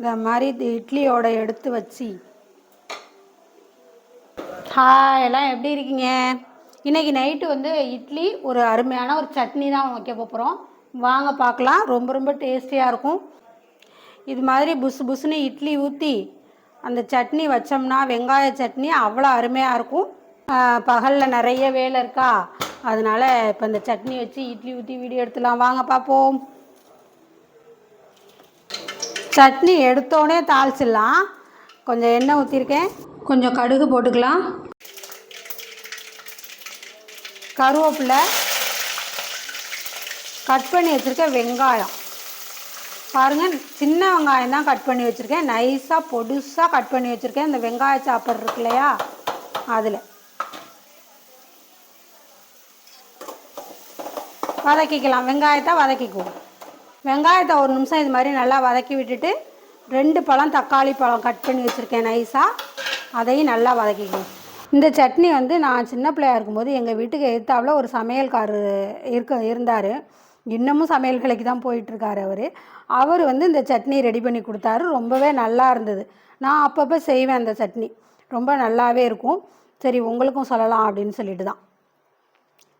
இந்த மாதிரி இது இட்லியோட எடுத்து வச்சு. ஹாய் எல்லாம் எப்படி இருக்கீங்க? இன்னைக்கு நைட்டு வந்து இட்லி ஒரு அருமையான ஒரு சட்னி தான் வைக்க போகிறோம் வாங்க பார்க்கலாம். ரொம்ப ரொம்ப டேஸ்டியாக இருக்கும். இது மாதிரி புசு புசுன்னு இட்லி ஊற்றி அந்த சட்னி வச்சோம்னா வெங்காய சட்னி அவ்வளோ அருமையாக இருக்கும். பகலில் நிறைய வேலை இருக்கா? அதனால இப்போ இந்த சட்னி வச்சு இட்லி ஊற்றி வீடியோ எடுத்துலாம் வாங்க பார்ப்போம். சட்னி எடுத்தோடனே தாளிச்சிடலாம். கொஞ்சம் எண்ணெய் ஊற்றிருக்கேன் கொஞ்சம் கடுகு போட்டுக்கலாம். கருவேப்பிலை கட் பண்ணி வச்சுருக்க வெங்காயம். பாருங்கள் சின்ன வெங்காயம் தான் கட் பண்ணி வச்சுருக்கேன். நைஸாக பொடுசாக கட் பண்ணி வச்சுருக்கேன். இந்த வெங்காய சாப்பாடு இருக்கு இல்லையா? அதில். வதக்கிக்கலாம். வெங்காயத்தை வதக்கிக்குவோம். வெங்காயத்தை ஒரு நிமிஷம் இது மாதிரி நல்லா வதக்கி விட்டுட்டு ரெண்டு பழம் தக்காளி பழம் கட் பண்ணி வச்சுருக்கேன் நைஸாக அதையும் நல்லா வதக்கிக்கணும். இந்த சட்னி வந்து நான் சின்ன பிள்ளையா இருக்கும்போது எங்கள் வீட்டுக்கு எதிர்த்தாப்புல ஒரு சமையல்காரர் இருக்க இருந்தார். இன்னமும் சமையல் கலைக்கு தான் போயிட்டுருக்காரு அவர். அவர் வந்து இந்த சட்னி ரெடி பண்ணி கொடுத்தாரு. ரொம்பவே நல்லா இருந்தது. நான் அப்பப்போ செய்வேன் அந்த சட்னி. ரொம்ப நல்லாவே இருக்கும். சரி உங்களுக்கும் சொல்லலாம் அப்படின்னு சொல்லிட்டு தான்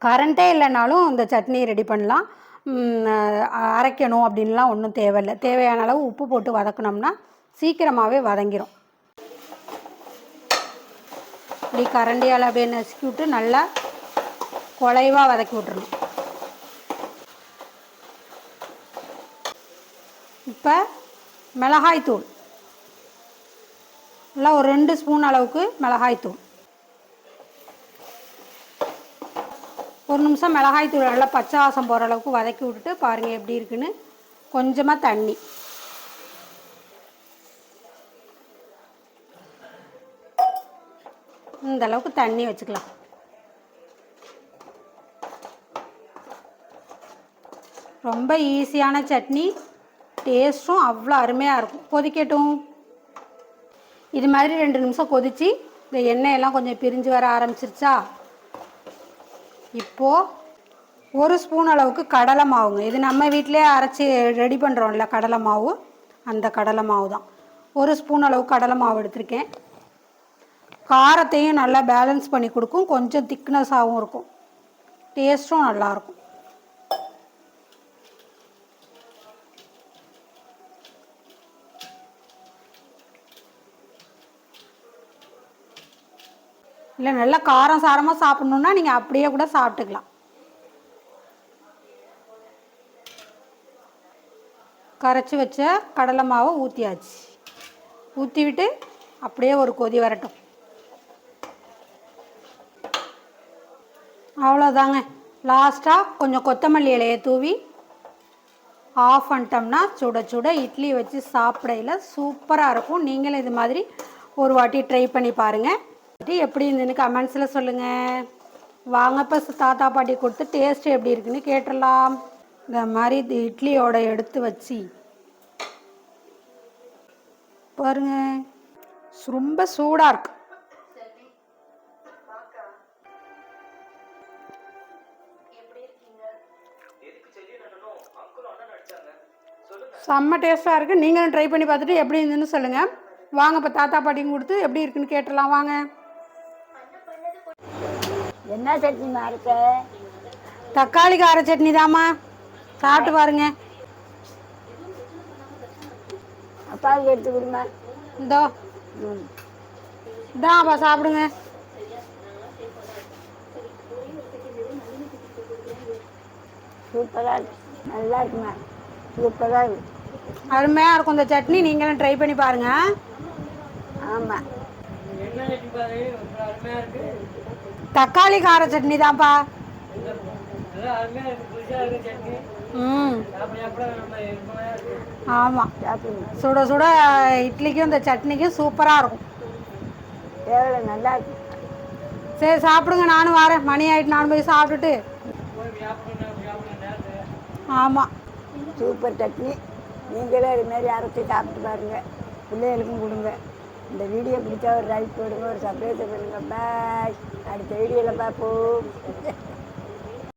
கரண்ட்டே இல்லைனாலும் இந்த சட்னி ரெடி பண்ணலாம். அரைக்கணும் அப்படின்லாம் ஒன்றும் தேவையில்லை. தேவையான அளவு உப்பு போட்டு வதக்குனோம்னா சீக்கிரமாகவே வதங்கிடும் இப்படி கரண்டியால் அப்படியே நசுக்கி விட்டு நல்லா குலைவாக வதக்கி விட்டுருணும் இப்போ மிளகாய்த்தூள். நல்லா ஒரு ரெண்டு ஸ்பூன் அளவுக்கு மிளகாய்த்தூள். ஒரு நிமிஷம் மிளகாய் தூள் நல்லா பச்சை வாசம் போகிற அளவுக்கு வதக்கி விட்டுட்டு பாருங்கள் எப்படி இருக்குன்னு. கொஞ்சமாக தண்ணி. இந்த அளவுக்கு தண்ணி வச்சுக்கலாம். ரொம்ப ஈஸியான சட்னி. டேஸ்ட்டும் அவ்வளோ அருமையாக இருக்கும். கொதிக்கட்டும். இது மாதிரி ரெண்டு நிமிஷம் கொதிச்சு இந்த எண்ணெயெல்லாம் கொஞ்சம் பிரிஞ்சு வர ஆரம்பிச்சிருச்சா? இப்போது ஒரு ஸ்பூன் அளவுக்கு கடலை மாவுங்க. இது நம்ம வீட்டிலே அரைச்சி ரெடி பண்ணுறோம்ல கடலை மாவு. அந்த கடலை மாவு தான். ஒரு ஸ்பூன் அளவு கடலை மாவு எடுத்திருக்கேன். காரத்தையும் நல்லா பேலன்ஸ் பண்ணி கொடுக்கும். கொஞ்சம் திக்னஸாகவும் இருக்கும். டேஸ்ட்டும் நல்லாயிருக்கும் இல்லை நல்லா காரம் சாரமாக சாப்பிட்ணுன்னா நீங்கள் அப்படியே கூட சாப்பிட்டுக்கலாம். கரைச்சி வச்ச கடலை மாவை ஊற்றியாச்சு ஊற்றி விட்டு அப்படியே ஒரு கொதி வரட்டும். அவ்வளோதாங்க லாஸ்ட்டாக கொஞ்சம் கொத்தமல்லி இலையை தூவி ஆஃப் பண்ணிட்டோம்னா சுட சுட இட்லி வச்சு சாப்பிடையில் சூப்பராக இருக்கும். நீங்களும் இது மாதிரி ஒரு வாட்டி ட்ரை பண்ணி பாருங்கள் எப்படி இருந்துன்னு கமெண்ட்ஸில் சொல்லுங்கள் வாங்க இப்போ தாத்தா பாட்டி கொடுத்து டேஸ்ட் எப்படி இருக்குன்னு கேட்டுடலாம். இந்த மாதிரி இது இட்லியோட எடுத்து வச்சு. பாருங்க. ரொம்ப சூடாக இருக்கு. செம்ம டேஸ்ட்டாக இருக்குது நீங்களும் ட்ரை பண்ணி பார்த்துட்டு எப்படி இருந்துன்னு சொல்லுங்கள் வாங்க இப்போ தாத்தா பாட்டியும் கொடுத்து எப்படி இருக்குன்னு கேட்டுடலாம். வாங்க. என்ன சட்னிமா இருக்க? தக்காளி கார சட்னி தாம்மா. சாப்பிட்டு பாருங்க. அப்பாவுக்கு எடுத்து கொடுமா. இந்தோ. ம். இதான்ப்பா சாப்பிடுங்க. சூப்பராக இருக்கு. நல்லா இருக்குமா? சூப்பராக இருக்கு. அருமையாக இருக்கும் இந்த சட்னி. நீங்களும் ட்ரை பண்ணி பாருங்கள் ஆமாம் தக்காளி கார சட்னி தான்ப்பா. ம். ஆமாம் சுட சுட இட்லிக்கும் இந்த சட்னிக்கும் சூப்பராக இருக்கும். நல்லா சரி சாப்பிடுங்க. நானும் வரேன். மணி ஆயிட்டு நானும் போய் சாப்பிட்டுட்டு ஆமாம் சூப்பர் சட்னி. நீங்களும் இது மாதிரி அரைச்சி சாப்பிட்டு பாருங்க. பிள்ளைகளுக்கும் கொடுங்க. இந்த வீடியோ பிடிச்சா ஒரு லைக் போடுங்க ஒரு சப்ஸ்கிரைப் பண்ணுங்க பாய் அடுத்த வீடியோவில் பார்ப்போம்.